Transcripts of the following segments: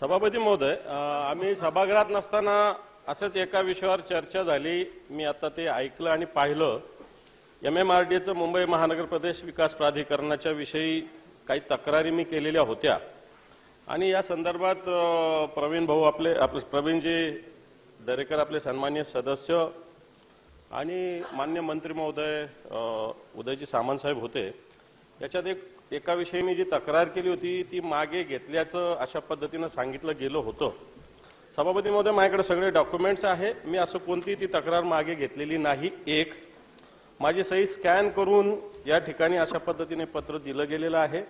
सभापती महोदय आम्ही सभागृहात नसताना असंच एका विषयावर चर्चा झाली. मी आता ते ऐकलं आणि पाहिलं. एम एम आर डीचं मुंबई महानगर प्रदेश विकास प्राधिकरणाच्या विषयी काही तक्रारी मी केलेल्या होत्या. आणि या संदर्भात प्रवीण भाऊ आपले आपले प्रवीणजी दरेकर आपले सन्मान्य सदस्य आणि मान्य मंत्री महोदय उदयजी सामंतसाहेब होते. याच्यात एक एका विषयी मी जी तक्रार केली होती ती मागे घेतल्याचं अशा पद्धतीनं सांगितलं गेलं होतं. सभापती महोदय माझ्याकडे सगळे डॉक्युमेंट्स आहे मी असं कोणती ती तक्रार मागे घेतलेली नाही. एक माझी सही स्कॅन करून या ठिकाणी अशा पद्धतीने पत्र दिलं गेलेलं आहे.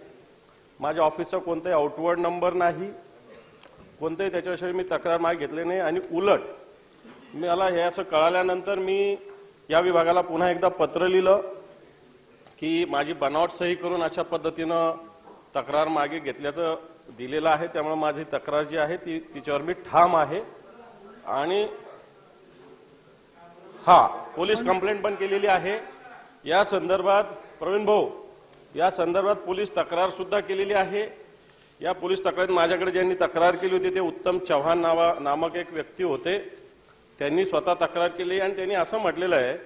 माझ्या ऑफिसचा कोणताही आउटवर्ड नंबर नाही. कोणत्याही त्याच्याविषयी मी तक्रार मागे घेतली नाही. आणि उलट मला हे असं कळाल्यानंतर मी या विभागाला पुन्हा एकदा पत्र लिहिलं. की माझी बनावट सही करून अशा पद्धतीनं तक्रार मागे घेतल्याचं दिलेलं आहे. त्यामुळे माझी तक्रार जी आहे ती तिच्यावर मी ठाम आहे. आणि हा पोलीस कंप्लेंट पण केलेली आहे. या संदर्भात प्रवीण भाऊ या संदर्भात पोलीस तक्रार सुद्धा केलेली आहे. या पोलीस तक्रारीत माझ्याकडे ज्यांनी तक्रार केली होती ते उत्तम चव्हाण नावा नामक एक व्यक्ती होते. त्यांनी स्वतः तक्रार केली आणि त्यांनी असं म्हटलेलं आहे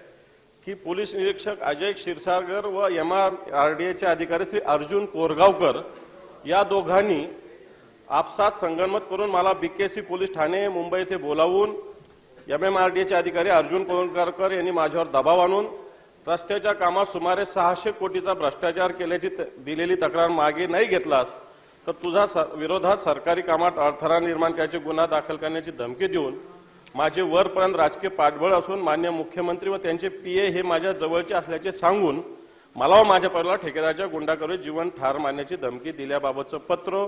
की पोलीस निरीक्षक अजय क्षीरसागर व एम आर आर डी एचे अधिकारी श्री अर्जुन कोरगावकर या दोघांनी आपसात संगनमत करून मला बीकेसी पोलीस ठाणे मुंबई येथे बोलावून एम एम आर डी एचे अधिकारी अर्जुन कोरगावकर यांनी माझ्यावर दबाव आणून रस्त्याच्या कामात सुमारे सहाशे कोटीचा भ्रष्टाचार केल्याची त- दिलेली तक्रार मागे नाही घेतलास तर तुझा स- विरोधात सरकारी कामात अडथळा निर्माण करायचे गुन्हा दाखल करण्याची धमकी देऊन माझे वरपर्यंत राजकीय पाठबळ असून मान्य मुख्यमंत्री व त्यांचे पीए हे माझ्या जवळचे असल्याचे सांगून मला व माझ्या परिवाराला ठेकेदारच्या गुंडाकडे जीवन ठार मारण्याची धमकी दिल्याबाबतचं पत्र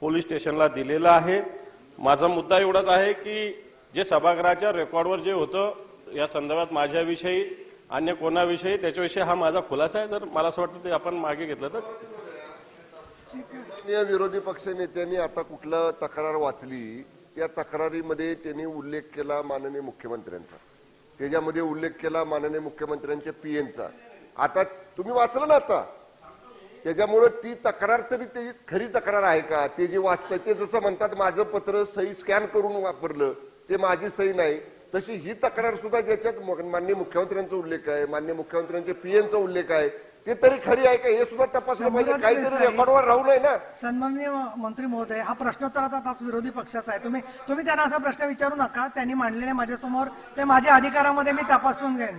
पोलीस स्टेशनला दिलेलं आहे. माझा मुद्दा एवढाच आहे की जे सभागृहाच्या रेकॉर्डवर जे होतं या संदर्भात माझ्याविषयी अन्य कोणाविषयी त्याच्याविषयी हा माझा खुलासा आहे. तर मला असं वाटतं ते आपण मागे घेतलं तर. विरोधी पक्ष नेत्यांनी आता कुठलं तक्रार वाचली त्या तक्रारीमध्ये त्यांनी उल्लेख केला माननीय मुख्यमंत्र्यांचा. त्याच्यामध्ये उल्लेख केला माननीय मुख्यमंत्र्यांच्या पीएनचा. आता तुम्ही वाचलं ना आता? त्याच्यामुळं ती तक्रार तरी त्याची खरी तक्रार आहे का? ते जे वाचतंय ते जसं म्हणतात माझं पत्र सही स्कॅन करून वापरलं ते माझी सही नाही. तशी ही तक्रार सुद्धा ज्याच्यात माननीय मुख्यमंत्र्यांचा उल्लेख आहे माननीय मुख्यमंत्र्यांच्या पीएनचा उल्लेख आहे. ते तरी खरी आहे का? हे सुद्धा तपासलं पाहिजे. काहीतरी. रेकॉर्डवर राहू नये ना. सन्माननीय मंत्री महोदय हा प्रश्नोत्तराचा तास विरोधी पक्षाचा आहे. तुम्ही तुम्ही त्यांना असा प्रश्न विचारू नका. त्यांनी मांडलेले माझ्यासमोर ते माझ्या अधिकारामध्ये मी तपासून घेईन.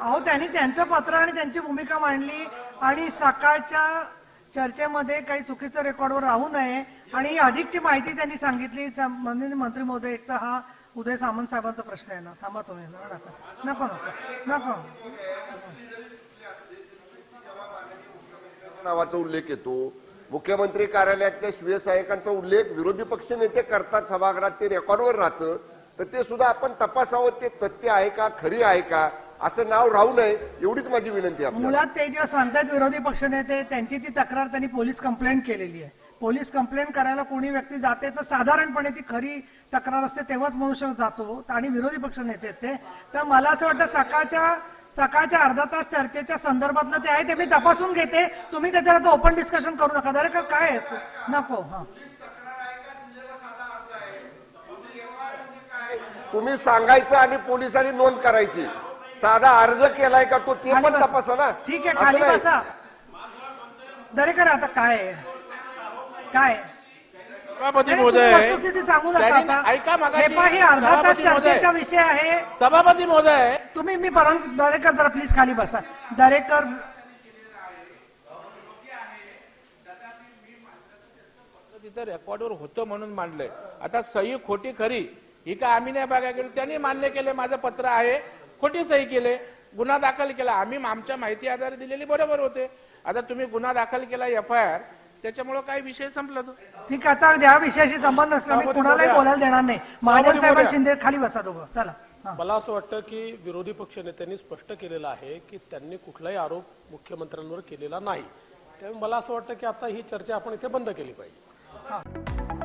अहो त्यांनी त्यांचं पत्र आणि त्यांची भूमिका मांडली आणि सकाळच्या चर्चेमध्ये काही चुकीचं रेकॉर्डवर राहू नये आणि अधिकची माहिती त्यांनी सांगितली. श- माननीय मंत्री महोदय एक तर हा उदय सामंत साहेबांचा प्रश्न आहे ना थांबा तुम्ही नका नको. नको नको नावाचा उल्लेख येतो. मुख्यमंत्री कार्यालयातल्या शिव सहाय्यकांचा उल्लेख विरोधी पक्ष नेते करतात सभागृहात ते रेकॉर्डवर राहतं. तर ते सुद्धा आपण तपासावं ते तथ्य आहे का खरी आहे का असं नाव राहू नये एवढीच माझी विनंती आहे. मुळात ते जे सांगतात विरोधी पक्षनेते त्यांची ती तक्रार त्यांनी पोलीस कंप्लेंट केलेली आहे. पोलीस कंप्लेंट करायला कोणी व्यक्ती जाते तर साधारणपणे ती खरी तक्रार असते तेव्हाच मनुष्य जातो आणि विरोधी पक्ष नेते ते. तर मला असं वाटतं सकाळच्या सकाळच्या अर्धा तास चर्चेच्या संदर्भातलं ते आहे ते मी तपासून घेते. तुम्ही त्याच्यावर ओपन डिस्कशन करू नका. दरेकर काय नको हा. तुम्ही सांगायचं आणि पोलिसांनी नोंद करायची. साधा अर्ज केलाय का तो ते पण. तपासा ना. ठीक आहे खाली. बसा. दरेकर आता काय आहे? काय? सभापती महोदय वस्तुस्थिती सांगू नका त्यांनी- आता. ऐका मागाशी. ही अर्धा तास सभापती महोदय. चर्चेचा विषय आहे. सभापती महोदय. तुम्ही मी परंतु दरेकर जरा प्लीज खाली बसा. दरेकर तिथं रेकॉर्डवर होतं म्हणून मांडलंय. आता सही खोटी खरी ही काय आम्ही नाही बघायला गेलो त्यांनी मान्य केले माझं पत्र आहे. खोटी सही केले गुन्हा दाखल केला. आम्ही आमच्या माहिती आधारे दिलेली बरोबर होते. आता तुम्ही गुन्हा दाखल केला एफ आय आर त्याच्यामुळे काय विषय संपला तो ठीक आहे आता ज्या विषयाशी संबंध असला मी कुणालाही. बोलायला देणार नाही महाजन साहेब आणि. शिंदे खाली बसा दोघं चला. मला असं वाटतं की विरोधी पक्षनेत्यांनी स्पष्ट केलेलं आहे की त्यांनी कुठलाही आरोप मुख्यमंत्र्यांवर केलेला नाही त्यामुळे मला असं वाटतं की आता ही चर्चा आपण इथे बंद केली पाहिजे.